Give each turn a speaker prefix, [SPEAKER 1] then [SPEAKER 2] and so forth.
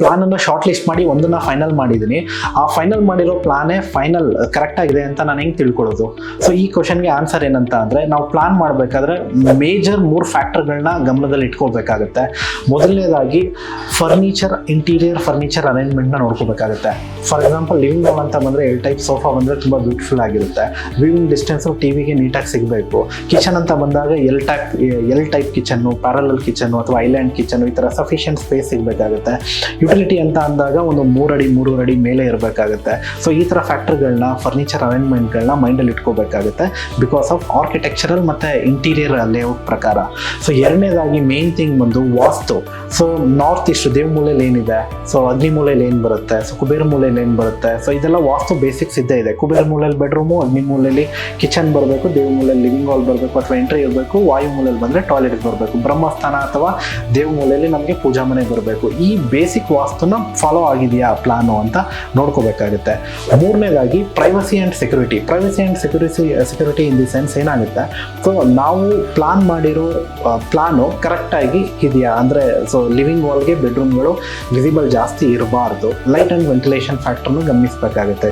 [SPEAKER 1] Plan ಅನ್ನು short list ಮಾಡಿ ಒಂದನ್ನ ಫೈನಲ್ ಮಾಡಿದ್ದೀನಿ ಆ ಫೈನಲ್ ಮಾಡಿರೋ ಪ್ಲಾನೇ ಫೈನಲ್ ಕರೆಕ್ಟ್ ಆಗಿದೆ ಅಂತ ನಾನು ಹೆಂಗೆ ತಿಳ್ಕೊಳ್ಳೋದು? ಸೊ ಈ ಕ್ವಶನ್ಗೆ ಆನ್ಸರ್ ಏನಂತ ಅಂದ್ರೆ, ನಾವು ಪ್ಲಾನ್ ಮಾಡಬೇಕಾದ್ರೆ ಮೇಜರ್ ಮೂರು ಫ್ಯಾಕ್ಟರ್ಗಳನ್ನ ಗಮನದಲ್ಲಿ ಇಟ್ಕೋಬೇಕಾಗುತ್ತೆ. ಮೊದಲನೇದಾಗಿ ಫರ್ನಿಚರ್ ಇಂಟೀರಿಯರ್ ಫರ್ನಿಚರ್ ಅರೇಂಜ್ಮೆಂಟ್ನ ನೋಡ್ಕೋಬೇಕಾಗುತ್ತೆ. ಫಾರ್ ಎಕ್ಸಾಂಪಲ್ ಲಿವಿಂಗ್ ರೂಮ್ ಅಂತ ಬಂದರೆ ಎಲ್ ಟೈಪ್ ಸೋಫಾ ಬಂದರೆ ತುಂಬ ಬ್ಯೂಟಿಫುಲ್ ಆಗಿರುತ್ತೆ. ವಿವಿಂಗ್ ಡಿಸ್ಟೆನ್ಸು ಟಿವಿಗೆ ನೀಟಾಗಿ ಸಿಗಬೇಕು. ಕಿಚನ್ ಅಂತ ಬಂದಾಗ ಎಲ್ ಟೈಪ್ ಎಲ್ ಟೈಪ್ ಕಿಚನ್ನು ಪ್ಯಾರಲಲ್ ಕಿಚನ್ ಅಥವಾ ಐಲ್ಯಾಂಡ್ ಕಿಚನ್ ಈ ಥರ ಸಫಿಷಿಯಂಟ್ ಸ್ಪೇಸ್ ಸಿಗಬೇಕಾಗುತ್ತೆ. ಯುಟಿಲಿಟಿ ಅಂತ ಅಂದಾಗ ಒಂದು ಮೂರು ಅಡಿ ಮೂರು ಅಡಿ ಮೇಲೆ ಇರಬೇಕಾಗುತ್ತೆ. ಸೊ ಈ ಥರ ಫ್ಯಾಕ್ಟ್ರಿಗಳನ್ನ ಫರ್ನಿಚರ್ ಅರೇಂಜ್ಮೆಂಟ್ಗಳನ್ನ ಮೈಂಡಲ್ಲಿ ಇಟ್ಕೋಬೇಕಾಗುತ್ತೆ. ಬಿಕಾಸ್ ಆಫ್ ಆರ್ಕಿಟೆಕ್ಚರಲ್ ಮತ್ತು ಇಂಟೀರಿಯರ್ ಲೇಔಟ್ ಪ್ರಕಾರ. ಸೊ ಎರಡನೇದಾಗಿ ಮೇನ್ ಥಿಂಗ್ ಬಂದು ವಾಸ್ತು. ಸೊ ನಾರ್ತ್ ಈಸ್ಟ್ ದೇವಮೂಲೆಯಲ್ಲಿ ಏನಿದೆ? ಸೊ ಅಗ್ನಿ ಮೂಲೆಯಲ್ಲಿ ಏನು ಬರುತ್ತೆ? ಸೊ ಕುಬೇರ ಮೂಲೆಯಲ್ಲಿ ಏನು ಬರುತ್ತೆ? ಸೊ ಇದೆಲ್ಲ ವಾಸ್ತು ಬೇಸಿಕ್ಸ್ ಇದ್ದೇ ಇದೆ. ಕುಬೇರ ಮೂಲೆಯಲ್ಲಿ ಬೆಡ್ರೂಮು ಅಗ್ನಿ ಮೂಲೆಯಲ್ಲಿ ಕಿಚನ್ ಬರಬೇಕು, ದೇವ ಮೂಲೆಯಲ್ಲಿ ಲಿವಿಂಗ್ ಹಾಲ್ ಬರಬೇಕು ಅಥವಾ ಎಂಟ್ರಿ ಇರಬೇಕು, ವಾಯು ಮೂಲೆಯಲ್ಲಿ ಬಂದರೆ ಟಾಯ್ಲೆಟ್ ಬರಬೇಕು. ಬ್ರಹ್ಮಸ್ಥಾನ ಅಥವಾ ದೇವ ಮೂಲೆಯಲ್ಲಿ ನಮಗೆ ಪೂಜಾ ಮನೆ ಬರಬೇಕು. ಈ ಬೇಸಿಕ್ ವಾಸ್ತುನ ಫಾಲೋ ಆಗಿದೆಯಾ ಪ್ಲಾನು ಅಂತ ನೋಡ್ಕೋಬೇಕಾಗುತ್ತೆ. ಮೂರನೇದಾಗಿ privacy and security privacy and security security in the sense ಏನಾಗುತ್ತೆ? ಸೊ ನಾವು ಪ್ಲಾನ್ ಮಾಡಿರೋ ಪ್ಲಾನು ಕರೆಕ್ಟಾಗಿ ಇದೆಯಾ? ಅಂದರೆ ಸೊ ಲಿವಿಂಗ್ ವಾಲ್ಗೆ ಬೆಡ್ರೂಮ್ಗಳು ವಿಸಿಬಲ್ ಜಾಸ್ತಿ ಇರಬಾರ್ದು. ಲೈಟ್ ಆ್ಯಂಡ್ ವೆಂಟಿಲೇಷನ್ ಫ್ಯಾಕ್ಟ್ರನ್ನು ಗಮನಿಸಬೇಕಾಗುತ್ತೆ.